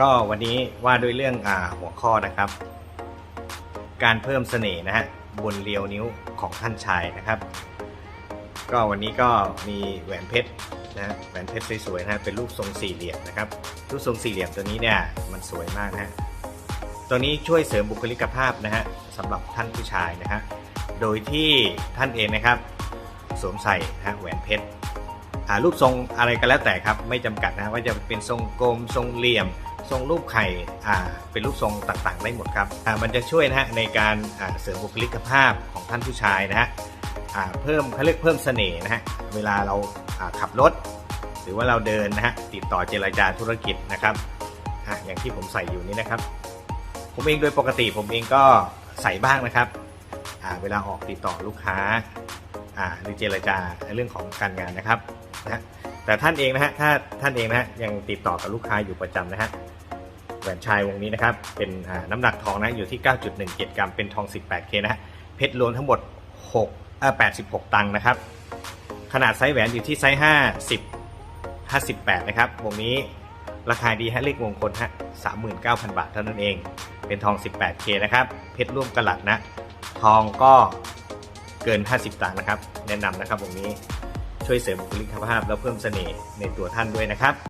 ก็วันนี้ว่าด้วยเรื่องอ่าหัวข้อนะครับ การเพิ่มเสน่ห์นะฮะบนเรียวนิ้วของท่านชายนะครับ ก็วันนี้ก็มีแหวนเพชรนะแหวนเพชรสวยๆนะฮะเป็นรูปทรงสี่เหลี่ยมนะครับรูปทรงสี่เหลี่ยมตัวนี้เนี่ยมันสวยมากนะฮะตัวนี้ช่วยเสริมบุคลิกภาพนะฮะสำหรับท่านผู้ชายนะฮะโดยที่ท่านเองนะครับ สวมใส่นะฮะแหวนเพชรรูปทรงอะไรก็แล้วแต่ครับ ไม่จำกัดนะว่าจะเป็นทรงกลมทรงเหลี่ยม ทรงรูปไข่เป็นรูปทรงต่างๆ ได้หมดครับมันจะช่วยนะฮะในการเสริมบุคลิกภาพของท่านผู้ชายนะฮะเพิ่มเขาเรียกเพิ่มเสน่ห์นะฮะเวลาเราาขับรถ หรือว่าเราเดินนะฮะติดต่อเจรจาธุรกิจนะครับออย่างที่ผมใส่อยู่นี้นะครับ ผมเองโดยปกติผมเองก็ใส่บ้างนะครับเวลาออกติดต่อลูกค้าหรือเจรจาในเรื่องของการงานนะครับนะฮะแต่ท่านเองนะฮะถ้าท่านเองนะฮะยังติดต่อกับลูกค้าอยู่ประจำนะฮะ หวนชายวงนี้นะครับ เป็นน้ำหนักทองนะอยู่ที่ 9.17 กรัม เป็นทอง 18K นะฮะ เพชรรวมทั้งหมด6เอ่อ86 ตังค์นะครับ ขนาดไซส์แหวนอยู่ที่ไซส์50 58 นะครับ วงนี้ราคาดีฮะเลขมงคลฮะ 39,000 บาทเท่านั้นเอง เป็นทอง 18K นะครับ เพชรร่วมกะลัดนะ ทองก็เกิน 50 ตังค์นะครับ แนะนำนะครับวงนี้ช่วยเสริมบุคลิกภาพ แล้วเพิ่มเสน่ห์ในตัวท่านด้วยนะครับ